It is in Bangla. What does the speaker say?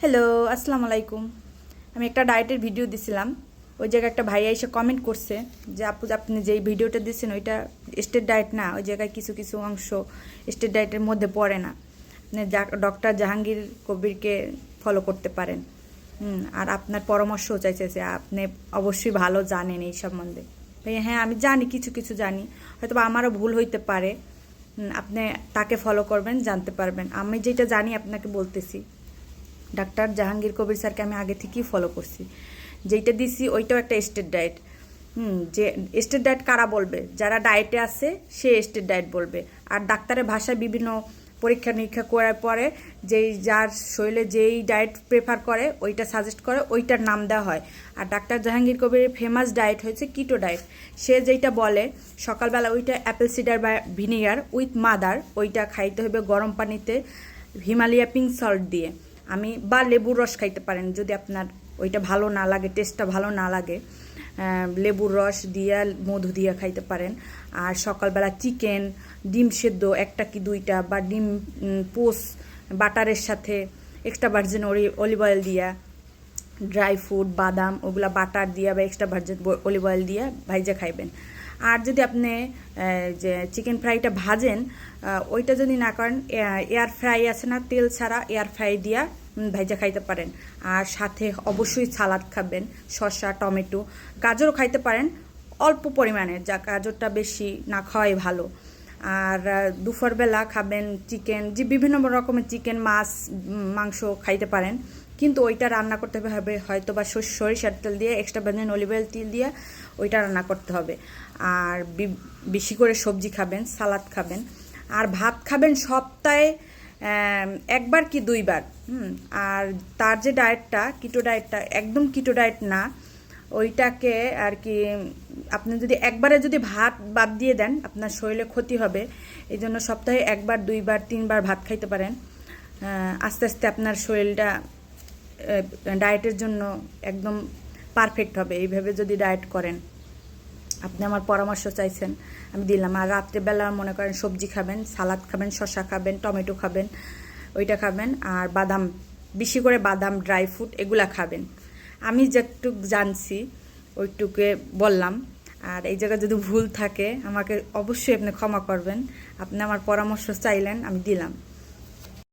হ্যালো আসসালামু আলাইকুম। আমি একটা ডায়েটের ভিডিও দিছিলাম। ওই জায়গায় একটা ভাইয়া এসে কমেন্ট করছে যে আপু আপনি যেই ভিডিওটা দিচ্ছেন ওইটা স্টেট ডায়েট না। ওই জায়গায় কিছু কিছু অংশ স্টেট ডায়েটের মধ্যে পড়ে না। আপনি ডক্টর জাহাঙ্গীর কবিরকে ফলো করতে পারেন। হুম, আর আপনার পরামর্শও চাইছে যে আপনি অবশ্যই ভালো জানেন এই সম্বন্ধে। ভাইয়া হ্যাঁ আমি জানি কিছু কিছু জানি। হয়তো আমারও ভুল হইতে পারে। আপনি তাকে ফলো করবেন জানতে পারবেন। আমি যেটা জানি আপনাকে বলতেছি। ডাক্তার জাহাঙ্গীর কবির স্যারকে আমি আগে থেকেই ফলো করছি। যেইটা দিছি, ওইটাও একটা স্টেট ডায়েট। হুম, যে স্টেট ডায়েট কারা বলবে? যারা ডায়েটে আছে, সে স্টেট ডায়েট বলবে। আর ডাক্তারের ভাষায় বিভিন্ন পরীক্ষা নিরীক্ষা করার পরে যেই যার শরীরে যেই ডায়েট প্রেফার করে, ওইটা সাজেস্ট করে, ওইটার নাম দেওয়া হয়। আর ডাক্তার জাহাঙ্গীর কবিরের ফেমাস ডায়েট হয়েছে কিটো ডায়েট। সে যেইটা বলে, সকালবেলা ওইটা অ্যাপেল সিডার বা ভিনিগার উইথ মাদার ওইটা খাইতে হবে গরম পানিতে হিমালয়া পিঙ্ক সল্ট দিয়ে। আমি বা লেবুর রস খাইতে পারেন, যদি আপনার ওইটা ভালো না লাগে টেস্টটা ভালো না লাগে লেবুর রস দিয়া, মধু দিয়া খাইতে পারেন। আর সকালবেলা চিকেন ডিম সেদ্ধ, একটা কি দুইটা, বা ডিম পোস, বাটারের সাথে এক্সট্রা ভার্জিন অলিভ অয়েল দিয়া ড্রাই ফ্রুট বাদাম, ওগুলা বাটার দিয়া বা এক্সট্রা ভার্জিন অলিভ অয়েল দিয়া ভাইজা খাইবেন। আর যদি আপনি যে চিকেন ফ্রাইটা ভাজেন ওইটা যদি না করেন এয়ার ফ্রাই আছে না, তেল ছাড়া এয়ার ফ্রাই দিয়া ভাইজা খাইতে পারেন। আর সাথে অবশ্যই সালাদ খাবেন, শসা, টমেটো, গাজরও খাইতে পারেন, অল্প পরিমাণে, যা গাজরটা বেশি না খাওয়াই ভালো। আর দুপুরবেলা খাবেন চিকেন যে বিভিন্ন রকমের চিকেন মাছ মাংস খাইতে পারেন। কিন্তু ওইটা রান্না করতে হবে হয়তো বা সর- সরিষার তেল দিয়ে এক্সট্রা ভার্জিন অলিভ অয়েল তেল দিয়ে ওইটা রান্না করতে হবে। আর বেশি করে সবজি খাবেন, সালাদ খাবেন। আর ভাত খাবেন সপ্তাহে একবার কি দুইবার আর তার যে ডায়েটটা কিটো ডায়েটটা একদম কিটো ডায়েট না, ওইটাকে আর কি, আপনি যদি একবারে যদি ভাত বাদ দিয়ে দেন, আপনার শরীরে ক্ষতি হবে। এই জন্য সপ্তাহে একবার, দুইবার, তিনবার ভাত খাইতে পারেন। আস্তে আস্তে আপনার শরীরটা ডায়েটের জন্য একদম পারফেক্ট হবে। এইভাবে যদি ডায়েট করেন, আপনি আমার পরামর্শ চাইছেন, আমি দিলাম। আর রাত্রেবেলা মনে করেন সবজি খাবেন, সালাদ খাবেন, শসা খাবেন, টমেটো খাবেন, ওইটা খাবেন। আর বাদাম, বেশি করে বাদাম ড্রাই ফ্রুট এগুলা খাবেন। আমি যেটুক জানছি, ওইটুকে বললাম। আর এই জায়গায় যদি ভুল থাকে, আমাকে অবশ্যই আপনি ক্ষমা করবেন। আপনি আমার পরামর্শ চাইলেন, আমি দিলাম।